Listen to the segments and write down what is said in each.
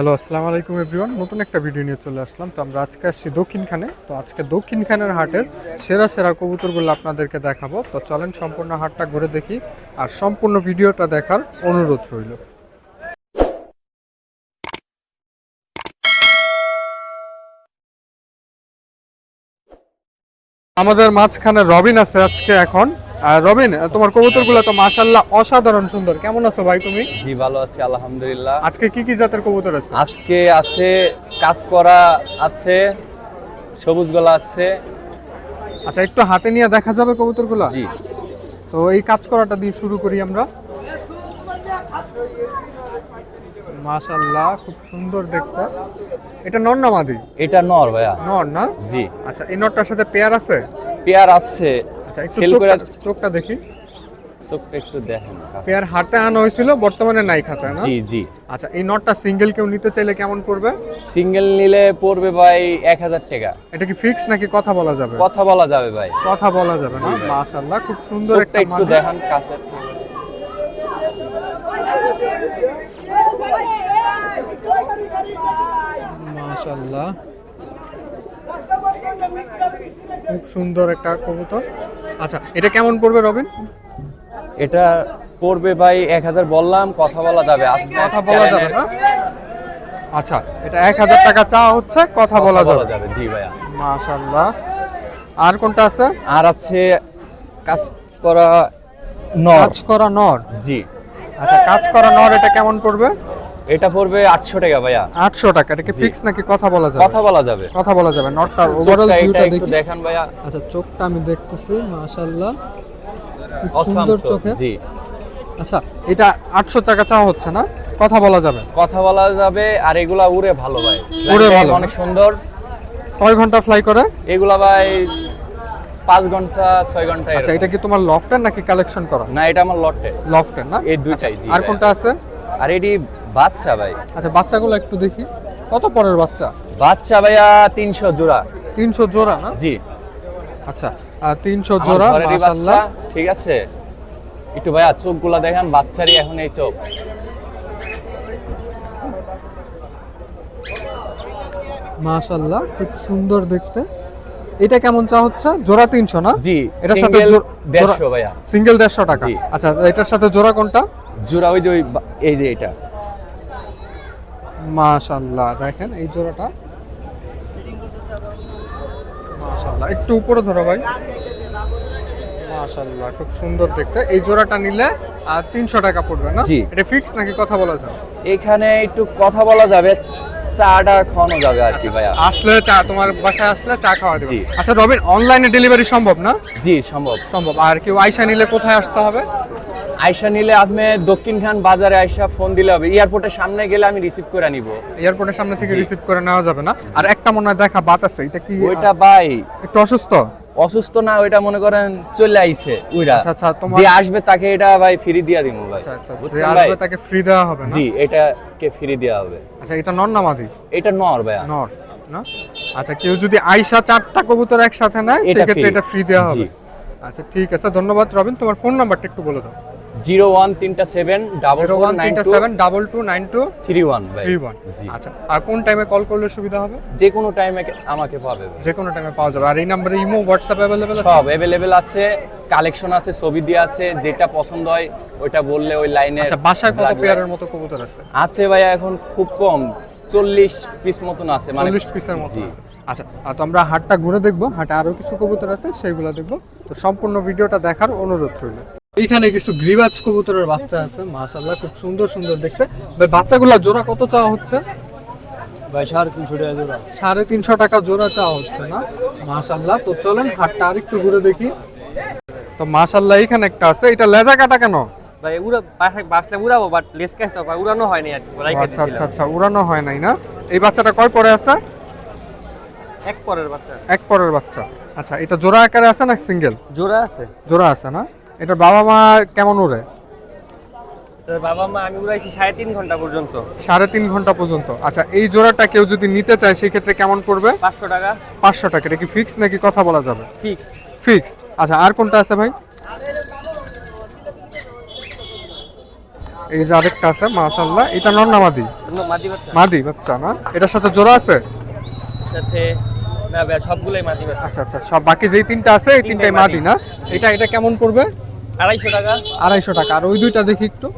Hello আসসালামু আলাইকুম everyone নতুন একটা ভিডিও নিয়ে চলে আসলাম। তো আমরা আজকে আসছি দক্ষিণখানে। তো আজকে দক্ষিণখানের হাটের সেরা সেরা কবুতরগুলো আপনাদেরকে দেখাবো। তো চলেন সম্পূর্ণ হাটটা ঘুরে দেখি আর সম্পূর্ণ ভিডিওটা দেখার অনুরোধ রইল। আমাদের মাঝখানে রবিন আছে আজকে এখন। আর রবিন তোমার কবুতরগুলো তো মাশাল্লাহ অসাধারণ সুন্দর। কেমন আছো ভাই তুমি? জি ভালো আছি আলহামদুলিল্লাহ। আজকে কি কি জাতের কবুতর আছে? আজকে আছে কাজ করা আছে সবুজ গলা আছে। আচ্ছা একটু হাতে নিয়ে দেখা যাবে কবুতরগুলো? জি। তো এই কাজ করাটা দিয়ে শুরু করি আমরা। মাশাল্লাহ খুব সুন্দর দেখতে। এটা নর না মাদি? এটা নর ভাইয়া। নর না? জি। আচ্ছা এই নরটার সাথে পেয়ার আছে? পেয়ার আছে। আচ্ছা একটু চোখটা চোখটা দেখি। চোখটা একটু দেখেন পেয়ার হাতে আনা হয়েছিল বর্তমানে নাই খাঁচায় না? জি জি। আচ্ছা এই নটটা সিঙ্গেল কেউ নিতে চাইলে কেমন পড়বে? সিঙ্গেল নিলে পড়বে ভাই এক হাজার টাকা। এটা কি ফিক্স নাকি কথা বলা যাবে? কথা বলা যাবে ভাই। কথা বলা যাবে না? মাশাল্লাহ খুব সুন্দর একটা একটু। দেখান কাছে। মাশাল্লাহ খুব সুন্দর একটা কবুতর। আচ্ছা এটা কেমন পড়বে রবিন? এটা পড়বে ভাই এক হাজার বললাম কথা বলা যাবে। আপনার কথা বলা যাবে না? আচ্ছা এটা এক হাজার টাকা চাওয়া হচ্ছে কথা বলা যাবে। যাবে জি ভাইয়া। মাশাল্লাহ আর কোনটা আছে? আর আছে কাজ করা নর। কাজ করা নর? জি। আচ্ছা কাজ করা নর এটা কেমন পড়বে? এটা পড়বে আটশো টাকা ভাইয়া। আটশো টাকা এটা কি। ফিক্স নাকি কথা বলা যাবে? কথা বলা যাবে। কথা বলা যাবে নটটা ওভারঅল ভিউটা দেখি। দেখান ভাইয়া। আচ্ছা চোখটা আমি দেখতেছি অসাম সুন্দর চোখ, জি। আচ্ছা এটা আটশো টাকা চাওয়া হচ্ছে না? কথা বলা যাবে। কথা বলা যাবে আর এগুলা উড়ে ভালো ভাই। উড়ে ভালো, অনেক সুন্দর। কয় ঘণ্টা ফ্লাই করে? এগুলা ভাই পাঁচ ঘণ্টা ছয় ঘণ্টা আচ্ছা। এটা কি তোমার লফটের নাকি কালেকশন করা? না এটা আমার লটে লফটের না? এই দুইটাই জি আর কোনটা আছে? আর এটি বাচ্চা ভাই। আচ্ছা বাচ্চাগুলো একটু দেখি। কত পরের বাচ্চা? বাচ্চা ভাইয়া তিনশো জোড়া। তিনশো জোড়া না? জি। আচ্ছা তিনশো জোড়া বাচ্চা ঠিক আছে? একটু ভাইয়া চোখগুলা দেখেন বাচ্চারই এখন এই চোখ। মাশাল্লাহ খুব সুন্দর দেখতে। এটা কেমন চা হচ্ছে? জোড়া তিনশো না? জি এটার সাথে সিঙ্গেল জো- দেড়শো জোড়া- ভাইয়া। সিঙ্গেল দেড়শো টাকা। আচ্ছা এটার সাথে জোড়া কোনটা? জোড়া ওই যে ওই এই যে এটা। মাশাল্লাহ দেখেন এই জোড়াটা। মাশাল্লাহ একটু উপরে ধরো ভাই। মাশাল্লাহ খুব সুন্দর দেখতে। এই জোড়াটা নিলে আর তিনশো টাকা পড়বে না? জি। এটা ফিক্স নাকি কথা বলা যায় এখানে একটু কথা বলা যাবে চাটা খাওয়ানো যাবে আর কি ভাইয়া। আসলে চা তোমার বাসায় আসলে চা খাওয়া দেবে আচ্ছা রবিন অনলাইনে ডেলিভারি সম্ভব না? জি সম্ভব। সম্ভব। আর কেউ আইসা নিলে কোথায় আসতে হবে? আয়সা নিলে আপনি দক্ষিণ খান বাজারে আয়সা ফোন দিলে হবে। এয়ারপোর্টের সামনে গেলে আমি রিসিভ করে নিব। এয়ারপোর্টের সামনে থেকে রিসিভ করে নেওয়া যাবে না। আর একটা মনে হয় দেখা বাত আছে এটা কি ওইটা ভাই। একটু অসুস্থ? অসুস্থ না ওইটা মনে করেন চলে আইছে ওইটা আচ্ছা আচ্ছা তোমার যে আসবে তাকে এটা ভাই ফ্রি দিয়া দিব ভাই। আচ্ছা আচ্ছা যে আসবে তাকে ফ্রি দেওয়া হবে না? জি এটাকে ফ্রি দেওয়া হবে। আচ্ছা এটা নর না মাদি? এটা নর ভাইয়া। নর না? আচ্ছা কেউ যদি আইসা চারটা কবুতর একসাথে নেয় এটা সেক্ষেত্রে এটা ফ্রি দেওয়া হবে। আচ্ছা ঠিক আছে ধন্যবাদ রবিন তোমার ফোন নাম্বারটা একটু বলে দাও। জিরো ওয়ান তিনটা সেভেন ডাবল ওয়ান তিনটা seven double two nine two three one three one জি। আচ্ছা আর কোন টাইমে কল করলে সুবিধা হবে? যে কোনো টাইমে আমাকে পাবে। যে কোনো টাইমে পাওয়া যাবে। আর এই নাম্বারে ইমো হোয়াটসঅ্যাপ অ্যাভেলেবেল সব অ্যাভেলেবেল আছে কালেকশন আছে ছবি দিয়ে আছে যেটা পছন্দ হয় ওইটা বললে ওই লাইনে আচ্ছা বাসায় কত পেয়ারের মতো কবুতর আছে? আছে ভাইয়া এখন খুব কম চল্লিশ পিস মতন আছে মানে চল্লিশ পিসের মতো আছে। আচ্ছা আর তো আমরা হাটটা ঘুরে দেখব হাটে আরও কিছু কবুতর আছে সেগুলো দেখব। তো সম্পূর্ণ ভিডিওটা দেখার অনুরোধ রইল। এইখানে কিছু গ্রিবাজ কবুতরের বাচ্চা আছে মাশাআল্লাহ খুব সুন্দর সুন্দর দেখতে। ভাই বাচ্চাগুলা জোড়া কত চাওয়া হচ্ছে? ভাই সাড়ে তিনশো টাকা জোড়া। সাড়ে তিনশো টাকা জোড়া চাওয়া হচ্ছে না? মাশাআল্লাহ তো চলেন হাটটা আরেকটু ঘুরে দেখি। তো মাশাআল্লাহ এখানে একটা আছে এটা লেজা কাটা কেন? ভাই উড়া বাসায় বাসলে উড়াবো বাট লেস ক্যাশটা ভাই উড়ানো হয়নি আর আচ্ছা আচ্ছা আচ্ছা উড়ানো হয় নাই না? এই বাচ্চাটা কয় পরে আছে? এক পরের বাচ্চা। এক পরের বাচ্চা। আচ্ছা এটা জোড়া আকারে আছে না সিঙ্গেল জোড়া আছে। জোড়া আছে না? এটার বাবা মা কেমন উড়ে? বাবা মা আমি উড়াইছি সাড়ে তিন ঘণ্টা পর্যন্ত। সাড়ে তিন ঘণ্টা পর্যন্ত। আচ্ছা এই জোড়াটা কেউ যদি নিতে চায় সেক্ষেত্রে কেমন পড়বে? পাঁচশো টাকা। পাঁচশো টাকা। এটা কি ফিক্স নাকি কথা বলা যাবে? ফিক্সড ফিক্সড আচ্ছা আর কোনটা আছে ভাই? এই যে আরেকটা আছে মাশাল্লাহ এটা নর না মাদি? মাদি বাচ্চা। না? এটার সাথে জোড়া আছে? সাথে না সবগুলোই মাদি আচ্ছা আচ্ছা সব বাকি যেই তিনটা আছে এই তিনটাই মাদি। না? এটা এটা কেমন পড়বে? আড়াইশো টাকা? আড়াইশো টাকা। আর ওই দুইটা দেখি একটু।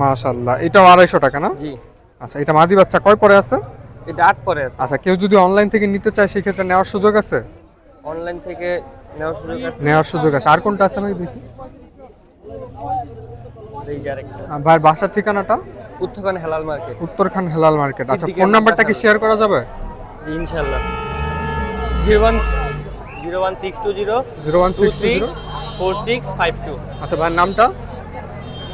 মাশাল্লাহ এটাও আড়াইশো টাকা না? জি। আচ্ছা এটা মাদি বাচ্চা কয় পরে আছে? এটা আট পরে আছে। আচ্ছা কেউ যদি অনলাইন থেকে নিতে চায় সেক্ষেত্রে নেওয়ার সুযোগ আছে? অনলাইন থেকে নেওয়ার সুযোগ আছে। নেওয়ার সুযোগ আছে। আর কোনটা আছে আমি দেখি? ভাইয়ের বাসার ঠিকানাটা? উত্তরখান হেলাল মার্কেট। উত্তরখান হেলাল মার্কেট। আচ্ছা ফোন নাম্বারটা কি শেয়ার করা যাবে? ইনশাল্লাহ zero one zero one six two zero zero one two six three four six five two. আচ্ছা ভাইয়ের নামটা?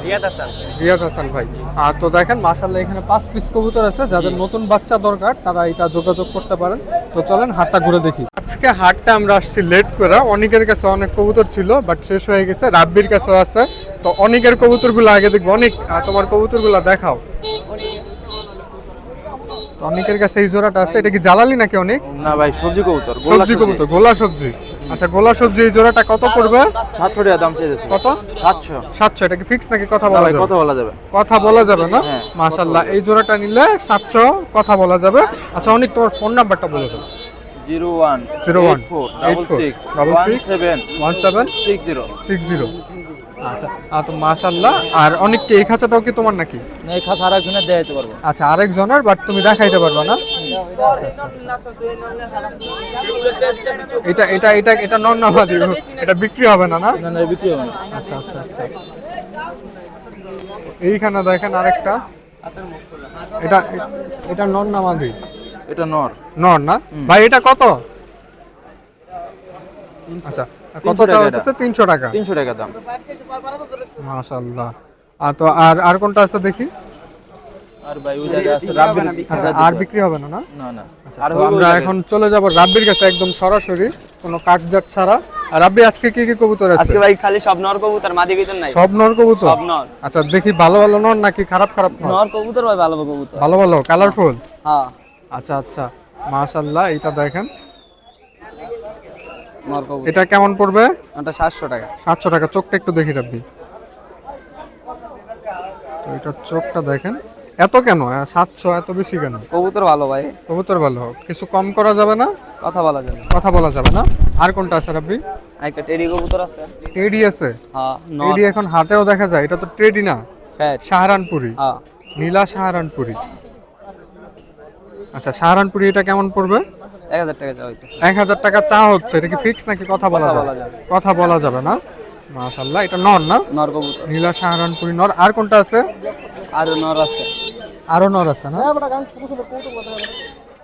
রিয়াদ হাসান। রিয়াদ হাসান ভাই। আর তো দেখেন মাশাল্লাহ এখানে পাঁচ পিস কবুতর আছে যাদের নতুন বাচ্চা দরকার তারা এটা যোগাযোগ করতে পারেন। তো চলেন হাটটা ঘুরে দেখি। আজকে হাটটা আমরা আসছি লেট করে। অনেকের কাছে অনেক কবুতর ছিল বাট শেষ হয়ে গেছে। রাব্বির কাছেও আছে। তো অনেকের কবুতরগুলো আগে দেখব। অনেক তোমার কবুতরগুলো দেখাও। তো অনেকের কাছে এই জোড়াটা আছে এটা কি জ্বালালি নাকি অনেক? না ভাই সবজি কবুতর সবজি কবুতর গোলা সবজি। আচ্ছা গোলা সবজি এই জোড়াটা কত পড়বে? সাতশো টাকা দাম চেয়েছে। কত? সাতশো। সাতশো এটা কি ফিক্স নাকি কথা বলা যাবে? কথা বলা যাবে। কথা বলা যাবে না? হ্যাঁ, মাশাল্লাহ এই জোড়াটা নিলে সাতশো কথা বলা যাবে। আচ্ছা অনেক তোমার ফোন নাম্বারটা বলে দেবো zero one 01, four double 84, six double one seven one seven six zero. Six zero. আচ্ছা আর তো মাশাল্লাহ আর অনেক এই খাঁচাটাও কি তোমার নাকি? না এই খাতা আর একজনের দেওয়া যেতে পারব। আচ্ছা আরেকজনের বাট তুমি দেখাইতে পারবে না। এটা এটা এটা এটা নন নামাদি এটা বিক্রি হবে না না? না না বিক্রি হবে না। আচ্ছা আচ্ছা আচ্ছা। এইখানে দেখেন আরেকটা। এটা এটা নন নামাদি এটা নর। নর না? ভাই এটা কত? আচ্ছা কত টাকা হচ্ছে তিনশো টাকা। তিনশো টাকা দাম। মাশাল্লাহ আর তো আর আর কোনটা আছে দেখি? আর ভাই ওই জায়গায় আছে রাব্বির আচ্ছা আর বিক্রি হবে না না? না না। আর আমরা এখন চলে যাব রাব্বির কাছে একদম সরাসরি। কোনো কাঠজাট ছাড়া। আর রাব্বি আজকে কি কি কবুতর আছে? আজকে ভাই খালি সব নর কবুতর মাদি কবুতর নাই। সব নর কবুতর? সব নর। আচ্ছা দেখি ভালো ভালো নর নাকি খারাপ খারাপ নর? নর কবুতর ভাই ভালো কবুতর। ভালো ভালো কালারফুল হ্যাঁ। আচ্ছা আচ্ছা মাশাল্লাহ এটা দেখেন। এটা কেমন পড়বে? ওটা সাতশো টাকা। সাতশো টাকা। চোখটা একটু দেখি রাব্বি তো এটার চোখটা দেখেন। এত কেন? সাতশো এত বেশি কেন? কবুতর ভালো ভাই। কবুতর ভালো কিছু কম করা যাবে না? কথা বলা যাবে কথা বলা যাবে না। আর কোনটা আছে রাব্বি? একটা টেরি কবুতর আছে। টেডি আছে? হ্যাঁ টেডি এখন হাতেও দেখা যায়। এটা তো টেডি না। সাহারানপুরি। হ্যাঁ। নীলা সাহারানপুরি। আচ্ছা সাহারানপুরি এটা কেমন পড়বে? এক হাজার টাকা চাওয়া হইতেছে। এক হাজার টাকা চা হচ্ছে এটা কি ফিক্স নাকি কথা বলা যাবে বলা যাবে। কথা বলা যাবে না? মাশাল্লাহ এটা নর না? নর কবুতর। নীলা সাহারানপুরি নর। আর কোনটা আছে? আর নর আছে। আরও নর আছে না?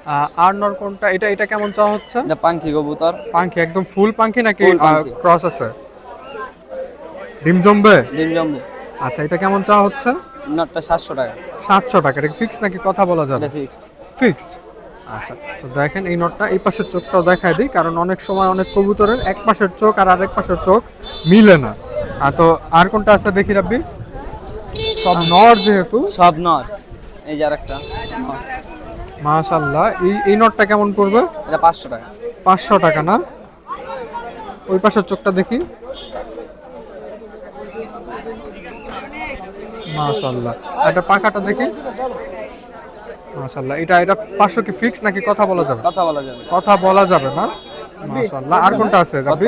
আ- আর নর কোনটা? এটা এটা কেমন চা হচ্ছে? এটা পাঙ্কি কবুতর। পাঙ্খি একদম ফুল পাঙ্খি নাকি ক্রস আছে? ডিম জমবে? ডিম জম্বু। আচ্ছা এটা কেমন চা হচ্ছে? নটটা সাতশো টাকা। সাতশো টাকা এটা ফিক্স নাকি কথা বলা যাবে? ফিক্সড ফিক্সড আচ্ছা তো দেখেন এই নটটা এই পাশের চোখটাও দেখায় দিই কারণ অনেক সময় অনেক কবুতরের এক পাশের চোখ আর আরেক পাশের চোখ মিলে না। আর তো আর কোনটা আছে দেখি রাব্বি? সব নর যেহেতু। সব নর। এই যে আরেকটা নর। মাশাল্লাহ এই এই নটটা কেমন পড়বে? এটা পাঁচশো টাকা। পাঁচশো টাকা না? ওই পাশের চোখটা দেখি। মাশাল্লাহ আর এটা পাখাটা দেখি। মাশাল্লাহ এটা এটা পাঁচশো কি ফিক্স নাকি কথা বলা যাবে? কথা বলা যাবে। কথা বলা যাবে না? মাশাআল্লাহ। আর কোনটা আছে রাব্বি?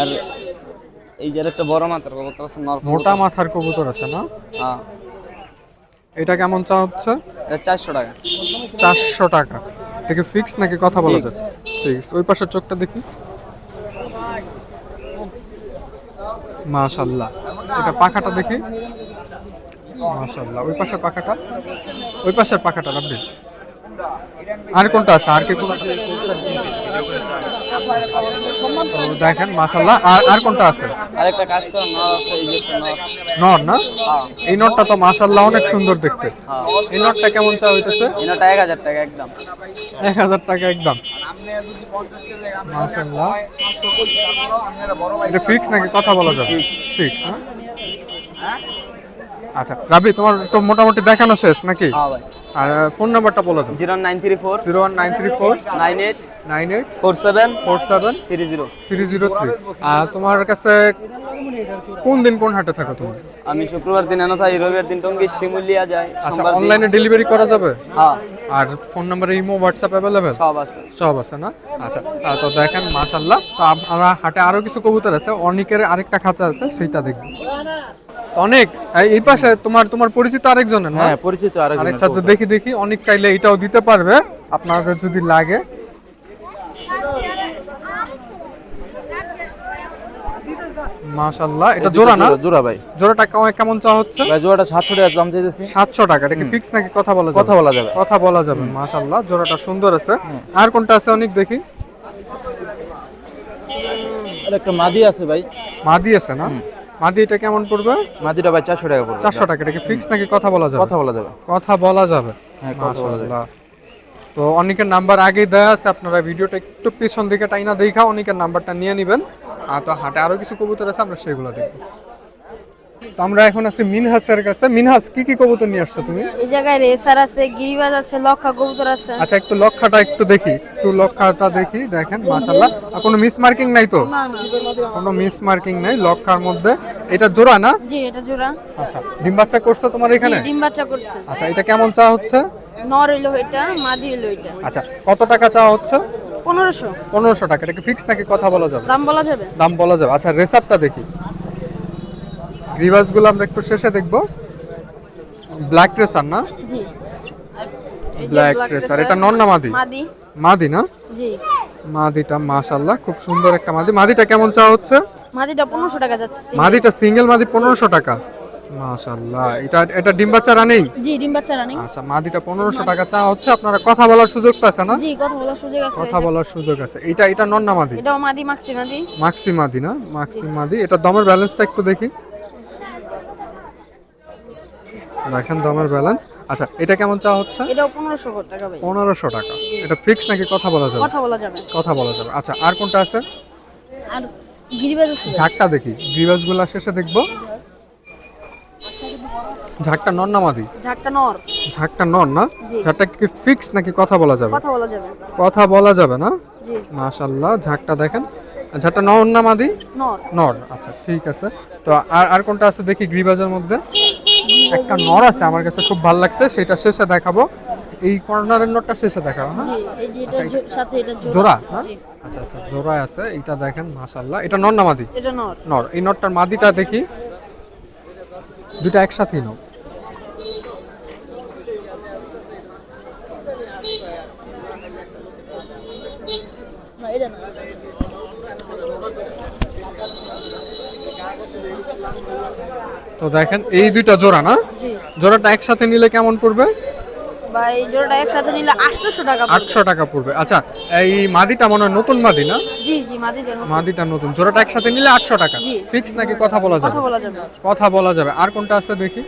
আর এই যে একটা বড় মাথার কবুতর আছে মোটা মাথার কবুতর আছে না? হ্যাঁ। এটা কেমন চা হচ্ছে? এটা চারশো টাকা। চারশো টাকা। এটা ফিক্স নাকি কথা বলা যাবে ফিক্স ওই পাশের চোখটা দেখি। মাশাআল্লাহ। এটা পাখাটা দেখি। মাশাআল্লাহ। ওই পাশের পাখাটা? ওই পাশের পাখাটা রাব্বি আর কোনটা আছে? আর কি কোন আছে? তো দেখেন মাশাআল্লাহ। আর আর কোনটা আছে? আর একটা কাজ কর নর আছে এই যে একটা নর। নর না? হ্যাঁ। এই নটটা তো মাশাআল্লাহ অনেক সুন্দর দেখতে। হ্যাঁ। এই নটটা কেমন চা হইতেছে? এই নটা এক হাজার টাকা একদম। এক হাজার টাকা একদম। মাশাআল্লাহ। এটা ফিক্স নাকি কথা বলা যাবে? Fixed. ফিক্স না আচ্ছা রাবি তোমার তো মোটামুটি দেখানো শেষ নাকি? হ্যাঁ আর ফোন নাম্বারটা বলে দেন zero nine three four. Zero one nine three four. Nine eight. Nine eight. Four seven. Four seven. Three zero. Three zero three. আর তোমার কাছে কোন দিন কোন হাটে থাকো তুমি? আমি শুক্রবার দিন এনে থাকি রবিবার দিন টঙ্গি শিমুলিয়া যাই আচ্ছা সোমবার অনলাইনে ডেলিভারি করা যাবে? হ্যাঁ। আর ফোন নাম্বারে ইমো হোয়াটসঅ্যাপ অ্যাভেলেবেল সব আছে। সব আছে না? আচ্ছা তো দেখেন মাশাল্লাহ তো আমরা হাটে আরও কিছু কবুতর আছে অনেকের আরেকটা খাঁচা আছে সেটা দেখব। অনেক এই- পাশে তোমার তোমার পরিচিত আরেকজনের না? হ্যাঁ পরিচিত আরেক আরেকটা তো দেখি দেখি অনেক চাইলে এটাও দিতে পারবে আপনাদের যদি লাগে। মাশাল্লাহ এটা জোড়া না? জোড়া ভাই। জোড়াটা কেমন- কেমন চা হচ্ছে? ভাই জোড়াটা সাতশো টাকা দাম চাইতেছি। সাতশো টাকা এটা কি ফিক্স নাকি কথা বলা যাবে? কথা বলা যাবে। কথা বলা যাবে মাশাল্লাহ জোড়াটা সুন্দর আছে। আর কোনটা আছে অনেক দেখি। একটা মাদি আছে ভাই। মাদি আছে না? মাদি এটা কেমন পড়বে? মাদিটা ভাই চারশো টাকা পড়বে। চারশো টাকা এটা কি ফিক্স নাকি কথা বলা যাবে? কথা বলা যাবে। কথা বলা যাবে। হ্যাঁ, কথা বলা যাবে। তো অনেকের নাম্বার আগেই দেওয়া আছে আপনারা ভিডিওটা একটু পিছন দিকে টাইনা দেখা অনেকের নাম্বারটা নিয়ে নেবেন। আর তো হাটে আরও কিছু কবুতর আছে আমরা সেগুলো দেখব। তো আমরা এখন আছি মিনহাসের কাছে। মিনহাস কি কি কবুতর নিয়ে আসছো তুমি? এই জায়গায় রেসার আছে গিরিবাজ আছে লক্ষা কবুতর আছে। আচ্ছা একটু লক্ষাটা একটু দেখি। একটু লক্ষাটা দেখি দেখেন মাশাআল্লাহ। আর কোনো মিস মার্কিং নাই তো? কোনো মিস মার্কিং নাই লক্ষার মধ্যে। এটা জোড়া না? জি এটা জোড়া। আচ্ছা ডিম বাচ্চা করছ তোমার এখানে? ডিম বাচ্চা করছে। আচ্ছা এটা কেমন চা হচ্ছে? নর এলো এটা মাদি এলো এটা। আচ্ছা কত টাকা চা হচ্ছে? পনেরোশো। পনেরোশো টাকা। এটা কি ফিক্স নাকি কথা বলা যাবে? দাম বলা যাবে? দাম বলা যাবে। আচ্ছা রেসারটা দেখি। রিভার্সগুলো আমরা একটু শেষে দেখব। ব্ল্যাক রেসার না? জি। ব্ল্যাক black রেসার এটা নন না মাদি? মাদি। মাদি না? জি। মাদিটা মাশাল্লাহ খুব সুন্দর একটা মাদি। মাদিটা কেমন চা হচ্ছে? মাদিটা পনেরোশো টাকা যাচ্ছে মাদিটা সিঙ্গেল মাদি পনেরোশো টাকা। মাশাল্লাহ এটা এটা ডিম বাচ্চা রানিং জি ডিম বাচ্চা রানিং আচ্ছা মাদিটা পনেরোশো টাকা চা হচ্ছে। আপনারা কথা বলার সুযোগ তো আছে না? জি কথা বলার সুযোগ আছে। কথা বলার সুযোগ আছে। এটা এটা নন না মাদি? এটাও মাদি মাক্সি মাদি। মাক্সি মাদি না? মাক্সি মাদি। এটা দমের ব্যালেন্সটা একটু দেখি। দেখেন দমের ব্যালেন্স আচ্ছা এটা কেমন চা হচ্ছে? এটাও পনেরোশো টাকা ভাই। পনেরোশো টাকা। এটা ফিক্স নাকি কথা বলা যাবে? কথা বলা যাবে। কথা বলা যাবে। আচ্ছা আর কোনটা আছে? আর গিরিবাজ আছে। ঝাকটা দেখি। গ্রিভাসগুলা শেষে দেখব। ঝাকটা নন না মাদি? ঝাকটা নর। ঝাকটা নন না? ঝাকটা কি ফিক্স নাকি কথা বলা যাবে? কথা বলা যাবে। কথা বলা যাবে না? জি। মাশাল্লাহ ঝাকটা দেখেন। ঝাকটা নন না মাদি? নর। নর। আচ্ছা ঠিক আছে। তো আর আর কোনটা আছে দেখি গ্রিবাজের মধ্যে? একটা নর আছে আমার কাছে খুব ভালো লাগছে সেটা শেষে দেখাবো। এই কর্নারের নটটা শেষে দেখাবো হ্যাঁ সাথে এটা জোড়া। হ্যাঁ? আচ্ছা আচ্ছা জোড়ায় আছে এটা দেখেন মাশাল্লাহ এটা নর না মাদি? এটা নর। নর। এই নটটার মাদিটা দেখি। দুটা একসাথেই নাও তো দেখেন এই দুইটা জোড়া না? জোড়াটা একসাথে নিলে কেমন পড়বে? বা জোড়াটা একসাথে নিলে আটশোশো টাকা পড়বে। আটশো টাকা পড়বে। আচ্ছা এই মাদিটা মনে হয় নতুন মাদি না? জি জি মাদি মাদিটা নতুন। জোড়াটা একসাথে নিলে আটশো টাকা। জি। ফিক্স নাকি কথা বলা যাবে? কথা বলা যাবে। কথা বলা যাবে। আর কোনটা আছে দেখি?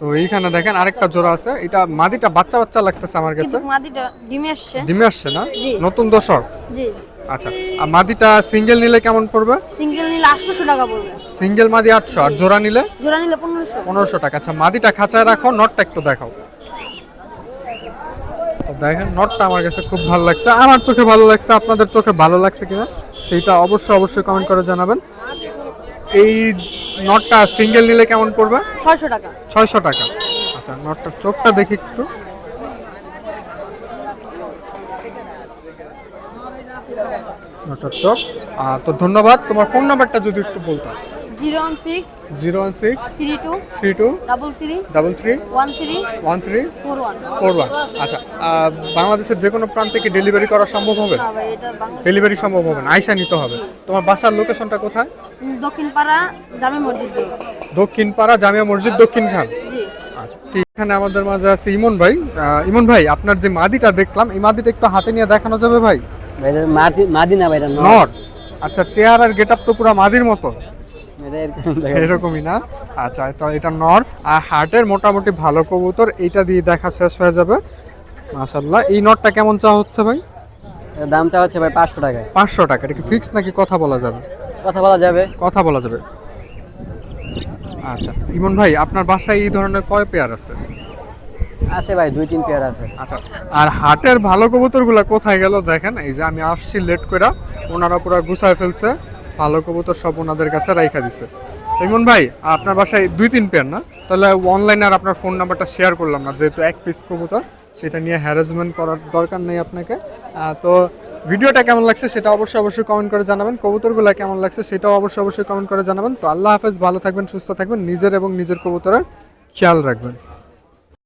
তো এইখানে দেখেন আরেকটা জোড়া আছে। এটা মাদিটা বাচ্চা বাচ্চা লাগতেছে আমার কাছে। মাদিটা ডিমে আসছে। ডিমে আসছে না? নতুন দর্শক? জি। আচ্ছা আর মাদিটা সিঙ্গেল নিলে কেমন পড়বে? সিঙ্গেল নিলে আটশোশো টাকা পড়বে। সিঙ্গেল মাদি আটশো আর জোড়া নিলে? জোড়া নিলে পনেরোশো। পনেরোশো টাকা। আচ্ছা মাদিটা খাঁচায় রাখো নটটা একটু দেখাও। তো দেখেন নটটা আমার কাছে খুব ভালো লাগছে। আমার চোখে ভালো লাগছে আপনাদের চোখে ভালো লাগছে কিনা সেটা অবশ্যই অবশ্যই কমেন্ট করে জানাবেন। এই নটটা সিঙ্গেল নিলে কেমন পড়বে? ছয়শো টাকা। ছয়শো টাকা। আচ্ছা নটটার চোখটা দেখি একটু। নটটার চোখ। আর তো ধন্যবাদ তোমার ফোন নাম্বারটা যদি একটু বলতাম। Zero one six zero one six three two three two double three double three one three one three four one four one. আচ্ছা বাংলাদেশের যে কোনো প্রান্ত থেকে ডেলিভারি করা সম্ভব হবে? না ভাই এটা বাংলা ডেলিভারি সম্ভব হবে না আইসা নিতে হবে। তোমার বাসার লোকেশনটা কোথায়? দক্ষিণ পাড়া জামে মসজিদ রোড। দক্ষিণ পাড়া জামিয়া মসজিদ দক্ষিণ খান। আচ্ছা ঠিক এখানে আমাদের মাঝে আছে ইমন ভাই। ইমন ভাই আপনার যে মাদিটা দেখলাম এই মাদিটা একটু হাতে নিয়ে দেখানো যাবে ভাই? মাদি মাদি না নর। নর। আচ্ছা চেহার আর গেট তো পুরো মাদির মতো। এরকমই না? আচ্ছা তো এটা নর আর হার্টের মোটামুটি ভালো কবুতর এইটা দিয়ে দেখা শেষ হয়ে যাবে। মাশাল্লাহ এই নটটা কেমন চা হচ্ছে ভাই? দাম চা হচ্ছে ভাই পাঁচশো টাকায় পাঁচশো টাকা এটা কি ফিক্স নাকি কথা বলা যাবে? কথা বলা যাবে। কথা বলা যাবে। আচ্ছা ইমন ভাই আপনার বাসায় এই ধরনের কয় পেয়ার আছে? আছে ভাই দুই তিন পেয়ার আছে। আচ্ছা আর হাটের ভালো কবুতরগুলো কোথায় গেল দেখেন এই যে আমি আসছি লেট করে ওনারা পুরো গুছায় ফেলছে। ভালো কবুতর সব ওনাদের কাছে রাইখা দিছে। ইমন ভাই, আপনার বাসায় দুই তিন পেয়ার না? তাহলে অনলাইনে আর আপনার ফোন নাম্বারটা শেয়ার করলাম না, যেহেতু এক পিস কবুতর, সেটা নিয়ে হ্যারাসমেন্ট করার দরকার নেই আপনাকে। তো ভিডিওটা কেমন লাগছে সেটা অবশ্যই অবশ্যই কমেন্ট করে জানাবেন। কবুতরগুলো কেমন লাগছে সেটাও অবশ্যই অবশ্যই কমেন্ট করে জানাবেন। তো আল্লাহ হাফেজ, ভালো থাকবেন, সুস্থ থাকবেন, নিজের এবং নিজের কবুতরের খেয়াল রাখবেন।